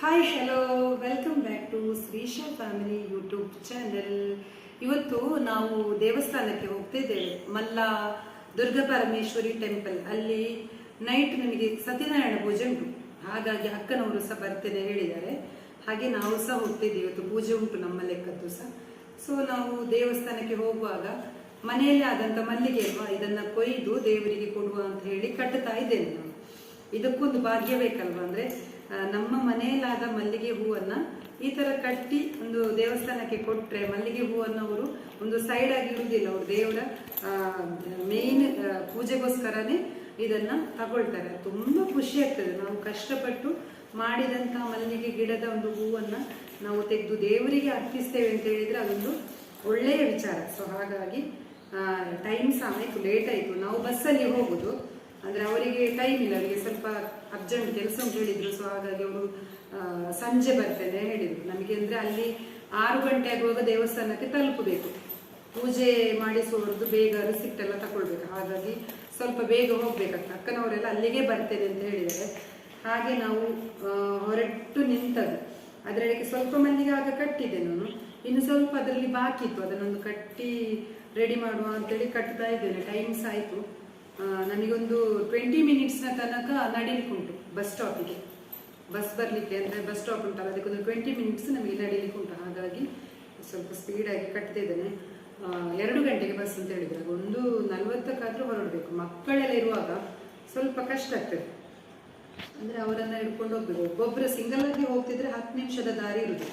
Hi hello welcome back to Shreesha family YouTube channel ಇವತ್ತು ನಾವು ದೇವಸ್ಥಾನಕ್ಕೆ ಹೋಗ್ತಿದ್ದೇವೆ. ಮಲ್ಲ ದುರ್ಗಾ ಪರಮೇಶ್ವರಿ ಟೆಂಪಲ್ ಅಲ್ಲಿ ನೈಟ್ ನನಗೆ ಸತ್ಯನಾರಾಯಣ ಪೂಜೆ ಉಂಟು. ಹಾಗಾಗಿ ಅಕ್ಕನವರು ಸಹ ಬರ್ತೇನೆ ಹೇಳಿದ್ದಾರೆ. ಹಾಗೆ ನಾವು ಸಹ ಹೋಗ್ತಿದ್ದೀವಿ. ಇವತ್ತು ಪೂಜೆ ಉಂಟು ನಮ್ಮ ಲೆಕ್ಕದ್ದು ಸಹ. ಸೊ ನಾವು ದೇವಸ್ಥಾನಕ್ಕೆ ಹೋಗುವಾಗ ಮನೆಯಲ್ಲೇ ಆದಂಥ ಮಲ್ಲಿಗೆ ಅಲ್ವಾ, ಇದನ್ನು ಕೊಯ್ದು ದೇವರಿಗೆ ಕೊಡುವ ಅಂತ ಹೇಳಿ ಕಟ್ಟುತ್ತಾ ಇದ್ದೇನೆ ನಾನು. ಇದಕ್ಕೊಂದು ಭಾಗ್ಯ ಬೇಕಲ್ವಾ ಅಂದ್ರೆ ನಮ್ಮ ಮನೆಯಲ್ಲಾದ ಮಲ್ಲಿಗೆ ಹೂವನ್ನು ಈ ಥರ ಕಟ್ಟಿ ಒಂದು ದೇವಸ್ಥಾನಕ್ಕೆ ಕೊಟ್ಟರೆ ಮಲ್ಲಿಗೆ ಹೂವನ್ನು ಅವರು ಒಂದು ಸೈಡ್ ಆಗಿ ಇರುವುದಿಲ್ಲ, ಅವರು ದೇವರ ಮೇಯ್ನ್ ಪೂಜೆಗೋಸ್ಕರನೇ ಇದನ್ನು ತಗೊಳ್ತಾರೆ. ತುಂಬ ಖುಷಿ ಆಗ್ತದೆ. ನಾವು ಕಷ್ಟಪಟ್ಟು ಮಾಡಿದಂಥ ಮಲ್ಲಿಗೆ ಗಿಡದ ಒಂದು ಹೂವನ್ನು ನಾವು ತೆಗೆದು ದೇವರಿಗೆ ಅರ್ಪಿಸ್ತೇವೆ ಅಂತ ಹೇಳಿದರೆ ಅದೊಂದು ಒಳ್ಳೆಯ ವಿಚಾರ. ಸೊ ಹಾಗಾಗಿ ಟೈಮ್ ಸಹ ಲೇಟ್ ಆಯಿತು ನಾವು ಬಸ್ಸಲ್ಲಿ ಹೋಗುದು. ಅಂದ್ರೆ ಅವರಿಗೆ ಟೈಮ್ ಇಲ್ಲ, ಅವರಿಗೆ ಸ್ವಲ್ಪ ಅರ್ಜೆಂಟ್ ಕೆಲಸ ಅಂತ ಹೇಳಿದರು. ಸೊ ಹಾಗಾಗಿ ಅವರು ಸಂಜೆ ಬರ್ತೇನೆ ಹೇಳಿದರು. ನಮಗೆ ಅಂದರೆ ಅಲ್ಲಿ ಆರು ಗಂಟೆ ಆಗುವಾಗ ದೇವಸ್ಥಾನಕ್ಕೆ ತಲುಪಬೇಕು. ಪೂಜೆ ಮಾಡಿಸುವವರದ್ದು ಬೇಗ ರಿಸಿಪ್ಟ್ ಎಲ್ಲ ತಗೊಳ್ಬೇಕು ಹಾಗಾಗಿ ಸ್ವಲ್ಪ ಬೇಗ ಹೋಗ್ಬೇಕಾಗ್ತದೆ ಅಕ್ಕನವರೆಲ್ಲ ಅಲ್ಲಿಗೆ ಬರ್ತೇನೆ ಅಂತ ಹೇಳಿದ್ದಾರೆ. ಹಾಗೆ ನಾವು ಹೊರಟು ನಿಂತದ್ದು. ಅದರೊಳಗೆ ಸ್ವಲ್ಪ ಮಂದಿಗೆ ಆಗ ಕಟ್ಟಿದೆ ನಾನು. ಇನ್ನು ಸ್ವಲ್ಪ ಅದರಲ್ಲಿ ಬಾಕಿ ಇತ್ತು. ಅದನ್ನೊಂದು ಕಟ್ಟಿ ರೆಡಿ ಮಾಡುವ ಅಂತೇಳಿ ಕಟ್ತಾ ಇದ್ದೇನೆ. ಟೈಮ್ಸ್ ಆಯಿತು. ನನಗೊಂದು ಟ್ವೆಂಟಿ ಮಿನಿಟ್ಸ್ನ ತನಕ ನಡೀಲಿಕ್ಕೆ ಉಂಟು ಬಸ್ ಸ್ಟಾಪಿಗೆ ಬಸ್ ಬರಲಿಕ್ಕೆ ಅಂದರೆ ಬಸ್ ಸ್ಟಾಪ್ ಉಂಟಲ್ಲ, ಅದಕ್ಕೊಂದು ಟ್ವೆಂಟಿ ಮಿನಿಟ್ಸ್ ನಮಗೆ ನಡೀಲಿಕ್ಕೆ ಉಂಟು ಹಾಗಾಗಿ ಸ್ವಲ್ಪ ಸ್ಪೀಡಾಗಿ ಕಟ್ತಿದ್ದೇನೆ ಇದ್ದೇನೆ. ಎರಡು ಗಂಟೆಗೆ ಬಸ್ ಅಂತ ಹೇಳಿದ್ರೆ ಒಂದು ನಲ್ವತ್ತಕ್ಕಾದರೂ ಹೊರಡಬೇಕು. ಮಕ್ಕಳೆಲ್ಲ ಇರುವಾಗ ಸ್ವಲ್ಪ ಕಷ್ಟ ಆಗ್ತದೆ. ಅಂದ್ರೆ ಅವರನ್ನ ಹಿಡ್ಕೊಂಡು ಹೋಗ್ಬೇಕು. ಒಬ್ಬೊಬ್ಬರು ಸಿಂಗಲ್ ಆಗಿ ಹೋಗ್ತಿದ್ರೆ ಹತ್ತು ನಿಮಿಷದ ದಾರಿ ಇರುತ್ತೆ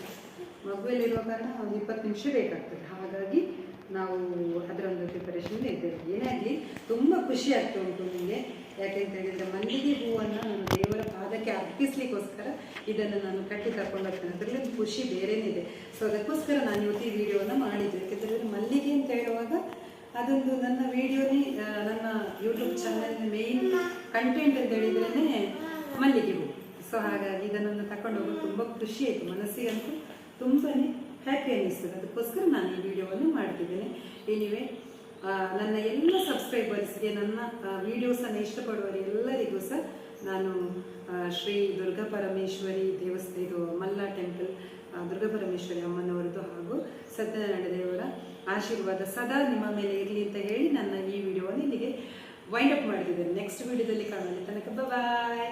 ಮಗುವಲ್ಲಿರುವ ಕಾರಣ ಒಂದು ಇಪ್ಪತ್ತು ನಿಮಿಷ ಬೇಕಾಗ್ತದೆ. ಹಾಗಾಗಿ ನಾವು ಅದರ ಒಂದು ಪ್ರಿಪರೇಷನ್ ಏನಾಗಲಿ ತುಂಬ ಖುಷಿ ಆಗ್ತಾ ಉಂಟು ನನಗೆ ಯಾಕೆಂತ ಹೇಳಿದರೆ ಮಲ್ಲಿಗೆ ಹೂವನ್ನು ನಾನು ದೇವರ ಪಾದಕ್ಕೆ ಅರ್ಪಿಸ್ಲಿಕ್ಕೋಸ್ಕರ ಇದನ್ನು ನಾನು ಕಟ್ಟಿ ತಗೊಂಡು ಹೋಗ್ತೇನೆ ಅದರಲ್ಲಿ ಖುಷಿ ಬೇರೆನೇ ಇದೆ. ಸೊ ಅದಕ್ಕೋಸ್ಕರ ನಾನು ಇವತ್ತು ಈ ವಿಡಿಯೋವನ್ನು ಮಾಡಿದ್ದೆ. ಯಾಕೆಂದರೆ ಮಲ್ಲಿಗೆ ಅಂತ ಹೇಳುವಾಗ ಅದೊಂದು ನನ್ನ ವಿಡಿಯೋನೇ ನನ್ನ ಯೂಟ್ಯೂಬ್ ಚಾನಲ್ನ ಮೇಯ್ನ್ ಕಂಟೆಂಟ್ ಅಂತ ಹೇಳಿದ್ರೇ ಮಲ್ಲಿಗೆ ಹೂವು ಸೊ ಹಾಗಾಗಿ ಇದನ್ನು ತಗೊಂಡು ಹೋಗೋದು ತುಂಬ ಖುಷಿ ಆಯಿತು. ಮನಸ್ಸಿಗಂತೂ ತುಂಬಾ ಹ್ಯಾಪಿ ಅನ್ನಿಸ್ತದೆ. ಅದಕ್ಕೋಸ್ಕರ ನಾನು ಈ ವಿಡಿಯೋವನ್ನು ಮಾಡ್ತಿದ್ದೇನೆ. ಎನಿವೆ ನನ್ನ ಎಲ್ಲ ಸಬ್ಸ್ಕ್ರೈಬರ್ಸ್ಗೆ ನನ್ನ ವಿಡಿಯೋಸನ್ನು ಇಷ್ಟಪಡುವವರು ಎಲ್ಲರಿಗೂ ಸಹ ನಾನು ಶ್ರೀ ದುರ್ಗಾ ಪರಮೇಶ್ವರಿ ದೇವಸ್ಥಾನ, ಇದು ಮಲ್ಲ ಟೆಂಪಲ್ ದುರ್ಗಾ ಪರಮೇಶ್ವರಿ ಅಮ್ಮನವರದ್ದು ಹಾಗೂ ಸತ್ಯನಾರಾಯಣ ದೇವರ ಆಶೀರ್ವಾದ ಸದಾ ನಿಮ್ಮ ಮೇಲೆ ಇರಲಿ ಅಂತ ಹೇಳಿ ನನ್ನ ಈ ವಿಡಿಯೋವನ್ನು ಇಲ್ಲಿಗೆ ವೈಂಡ್ ಅಪ್ ಮಾಡಿದ್ದೇನೆ. ನೆಕ್ಸ್ಟ್ ವಿಡಿಯೋದಲ್ಲಿ ಕಾಣೋಣ ತನಕ ಬಾಯ್